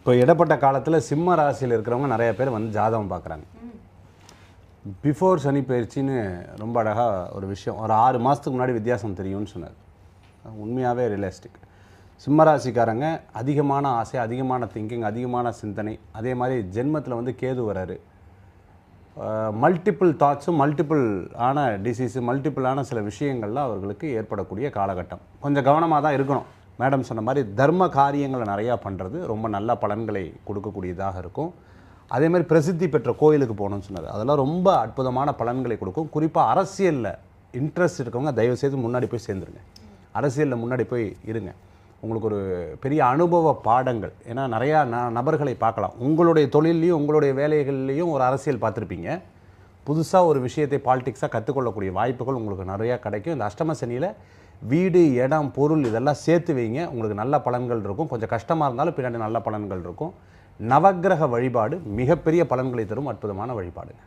இப்போ இடப்பட்ட காலத்தில் சிம்ம ராசியில் இருக்கிறவங்க நிறைய பேர் வந்து ஜாதகம் பார்க்குறாங்க. பிஃபோர் சனி பயிற்சின்னு ரொம்ப அழகாக ஒரு விஷயம் ஒரு ஆறு மாதத்துக்கு முன்னாடி வித்தியாசம் தெரியும்னு சொன்னார். உண்மையாகவே ரியலிஸ்டிக் சிம்மராசிக்காரங்க அதிகமான ஆசை அதிகமான திங்கிங் அதிகமான சிந்தனை. அதே மாதிரி ஜென்மத்தில் வந்து கேது வராரு. மல்டிபிள் தாட்ஸும் மல்டிபிள் ஆன டிசீஸு மல்டிபிளான சில விஷயங்கள்லாம் அவர்களுக்கு ஏற்படக்கூடிய காலகட்டம். கொஞ்சம் கவனமாக தான் இருக்கணும். மேடம் சொன்ன மாதிரி தர்ம காரியங்களை நிறையா பண்ணுறது ரொம்ப நல்ல பலன்களை கொடுக்கக்கூடியதாக இருக்கும். அதே மாதிரி பிரசித்தி பெற்ற கோயிலுக்கு போகணும்னு சொன்னார் அதெல்லாம் ரொம்ப அற்புதமான பலன்களை கொடுக்கும். குறிப்பாக அரசியலில் இன்ட்ரெஸ்ட் இருக்கவங்க தயவுசெய்து முன்னாடி போய் சேர்ந்துருங்க. அரசியலில் முன்னாடி போய் இருங்க. உங்களுக்கு ஒரு பெரிய அனுபவ பாடங்கள். ஏன்னா நிறையா ந நபர்களை பார்க்கலாம். உங்களுடைய தொழில்லையும் உங்களுடைய வேலைகள்லேயும் ஒரு அரசியல் பார்த்துருப்பீங்க. புதுசாக ஒரு விஷயத்தை பாலிடிக்ஸாக கற்றுக்கொள்ளக்கூடிய வாய்ப்புகள் உங்களுக்கு நிறையா கிடைக்கும். இந்த அஷ்டம சனியில் வீடு இடம் பொருள் இதெல்லாம் சேர்த்து வைங்க. உங்களுக்கு நல்ல பலன்கள் இருக்கும். கொஞ்சம் கஷ்டமாக இருந்தாலும் பின்னாடி நல்ல பலன்கள் இருக்கும். நவக்கிரக வழிபாடு மிகப்பெரிய பலன்களை தரும் அற்புதமான வழிபாடுங்க.